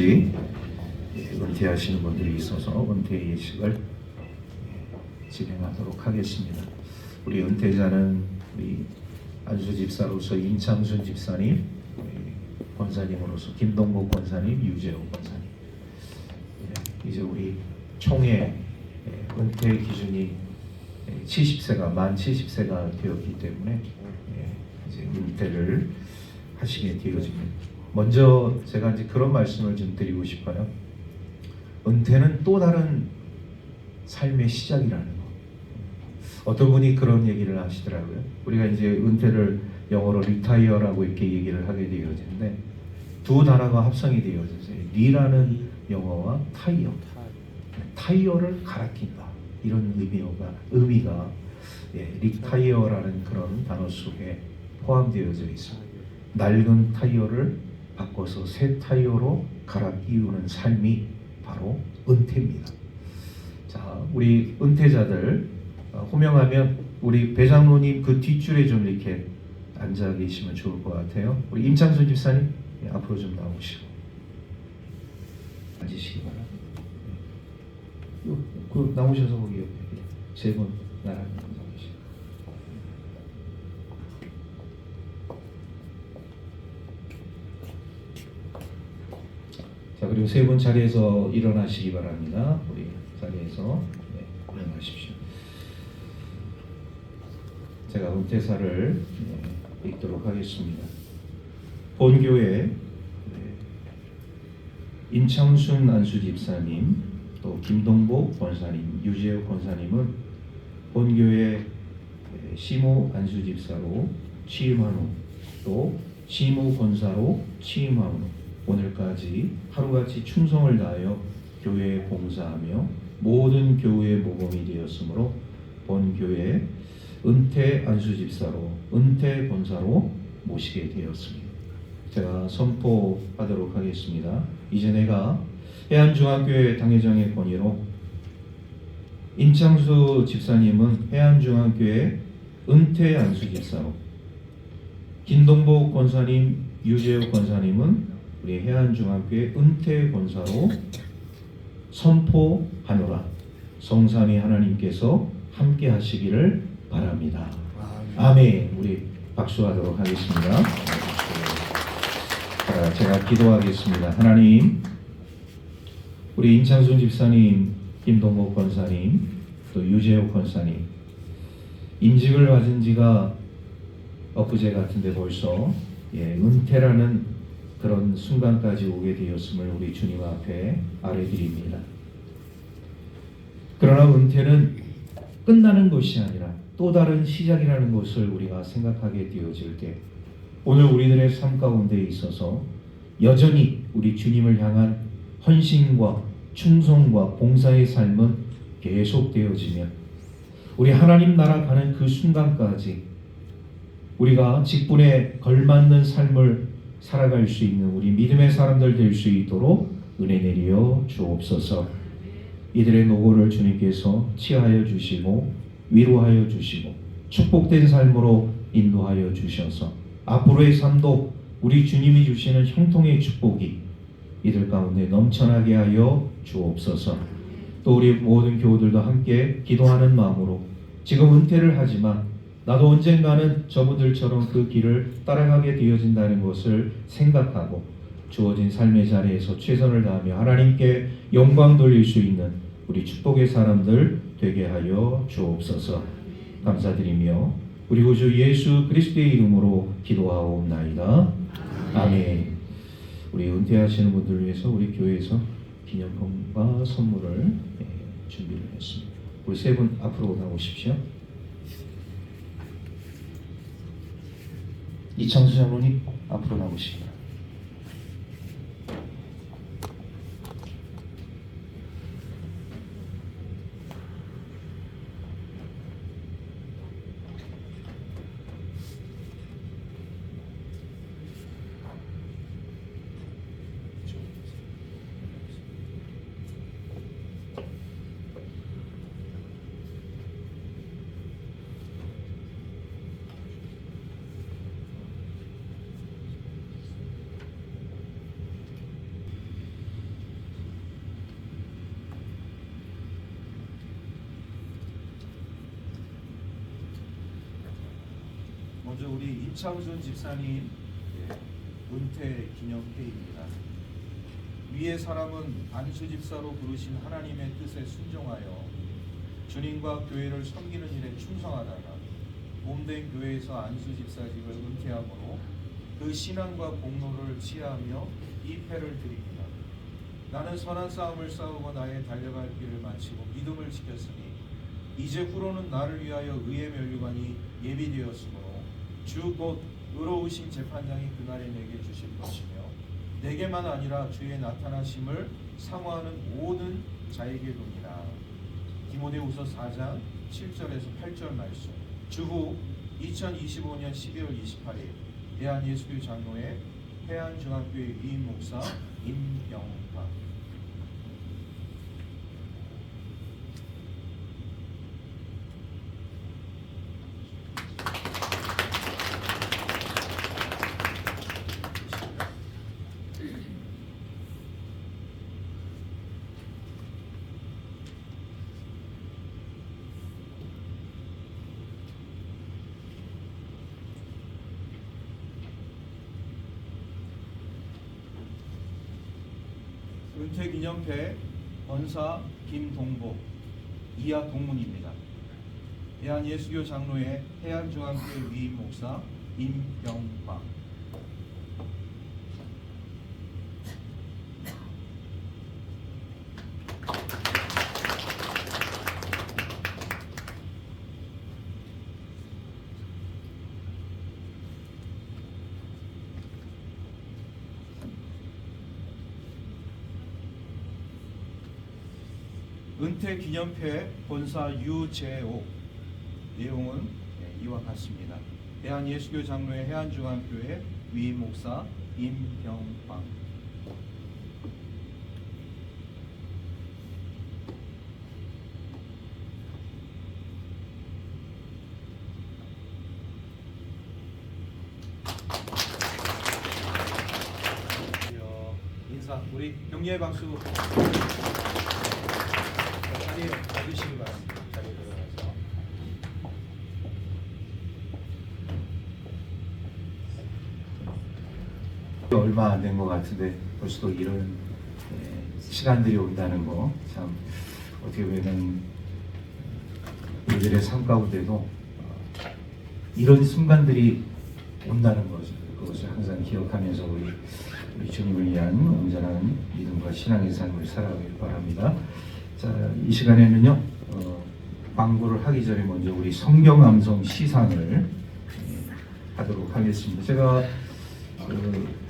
혹시 은퇴하시는 분들이 있어서 은퇴 예식을 진행하도록 하겠습니다. 우리 은퇴자는 우리 안수 집사로서 임창순 집사님, 우리 권사님으로서 김동복 권사님, 유재호 권사님. 예, 이제 우리 총회 예, 은퇴 기준이 70세가 만 70세가 되었기 때문에 예, 이제 은퇴를 하시게 되어집니다. 먼저 제가 이제 그런 말씀을 좀 드리고 싶어요. 은퇴는 또 다른 삶의 시작이라는 거. 어떤 분이 그런 얘기를 하시더라고요. 우리가 이제 은퇴를 영어로 리타이어라고 이렇게 얘기를 하게 되어지는데 두 단어가 합성이 되어져서 리라는 영어와 타이어, 타이어를 갈아 낀다 이런 의미가 의미가 예, 리타이어라는 그런 단어 속에 포함되어져 있습니다. 낡은 타이어를 바꿔서 새 타이어로 갈아 끼우는 삶이 바로 은퇴입니다. 자, 우리 은퇴자들 어, 호명하면 우리 배장로님 그 뒷줄에 좀 이렇게 앉아 계시면 좋을 것 같아요. 우리 임창순 집사님 예, 앞으로 좀 나오시고 앉으시기 바랍니다. 예. 요, 그 나오셔서 거기 옆에 세 분 그리고 세 분 자리에서 일어나시기 바랍니다. 우리 자리에서 네, 일어나십시오. 제가 은퇴사를 네, 읽도록 하겠습니다. 본교회 네, 임창순 안수 집사님, 또 김동복 권사님, 유재호 권사님은 본교회 네, 시모 안수 집사로 취임한 후, 또 시모 권사로 취임한 후 오늘까지 하루같이 충성을 다하여 교회에 봉사하며 모든 교회의 모범이 되었으므로 본 교회 은퇴 안수 집사로 은퇴 권사로 모시게 되었습니다. 제가 선포하도록 하겠습니다. 이제 내가 해안중앙교회 당회장의 권위로 임창수 집사님은 해안중앙교회 은퇴 안수 집사로 김동복 권사님, 유재호 권사님은 우리 해안중앙교회 은퇴 권사로 선포하노라. 성삼위 하나님께서 함께 하시기를 바랍니다. 아멘. 우리 박수하도록 하겠습니다. 자, 제가 기도하겠습니다. 하나님, 우리 임창순 집사님, 김동복 권사님, 또 유재호 권사님, 임직을 받은 지가 엊그제 같은데 벌써 예, 은퇴라는 그런 순간까지 오게 되었음을 우리 주님 앞에 아뢰드립니다. 그러나 은퇴는 끝나는 것이 아니라 또 다른 시작이라는 것을 우리가 생각하게 되어질 때 오늘 우리들의 삶 가운데 있어서 여전히 우리 주님을 향한 헌신과 충성과 봉사의 삶은 계속되어지며 우리 하나님 나라 가는 그 순간까지 우리가 직분에 걸맞는 삶을 살아갈 수 있는 우리 믿음의 사람들 될 수 있도록 은혜 내리어 주옵소서. 이들의 노고를 주님께서 치하여 주시고 위로하여 주시고 축복된 삶으로 인도하여 주셔서 앞으로의 삶도 우리 주님이 주시는 형통의 축복이 이들 가운데 넘쳐나게 하여 주옵소서. 또 우리 모든 교우들도 함께 기도하는 마음으로 지금 은퇴를 하지만 나도 언젠가는 저분들처럼 그 길을 따라가게 되어진다는 것을 생각하고 주어진 삶의 자리에서 최선을 다하며 하나님께 영광 돌릴 수 있는 우리 축복의 사람들 되게 하여 주옵소서. 감사드리며 우리 구주 예수 그리스도의 이름으로 기도하옵나이다. 아멘. 우리 은퇴하시는 분들을 위해서 우리 교회에서 기념품과 선물을 예, 준비를 했습니다. 우리 세 분 앞으로 나오십시오. 이창수 장로님 앞으로 나오시기 바랍니다. 먼저 우리 임창순 집사님 예, 은퇴 기념회입니다. 위의 사람은 안수 집사로 부르신 하나님의 뜻에 순종하여 주님과 교회를 섬기는 일에 충성하다가 몸된 교회에서 안수 집사직을 은퇴함으로 그 신앙과 공로를 치하하며 이패를 드립니다. 나는 선한 싸움을 싸우고 나의 달려갈 길을 마치고 믿음을 지켰으니 이제 후로는 나를 위하여 의의 면류관이 예비되었으므로 주 곧 의로우신 재판장이 그날에 내게 주실 것이며 내게만 아니라 주의 나타나심을 사모하는 모든 자에게 도니라. 디모데후서 4장 7절에서 8절 말씀. 주후 2025년 12월 28일 대한예수교 장로회 해안중학교의 위임 목사 임영파. 은퇴기념회 권사 김동복 이하 동문입니다. 대한예수교 장로회 해안중앙교회 위임 목사 임병박 은퇴 기념회 본사 유재옥 내용은 네, 이와 같습니다. 대한예수교 장로회 해안중앙교회 위임 목사 인사. 우리 격려의 박수 자리에 앉으시기 바랍니다. 자리에 들어가서. 얼마 안 된 것 같은데 벌써 또 이런 예, 시간들이 온다는 거 참 어떻게 보면 우리들의 삶 가운데도 어, 이런 순간들이 온다는 것을 그것을 항상 기억하면서 우리, 우리 주님을 위한 온전한 믿음과 신앙의 삶을 살아가길 바랍니다. 자, 이 시간에는요, 어, 광고를 하기 전에 먼저 우리 성경 암송 시상을 예, 하도록 하겠습니다. 제가 그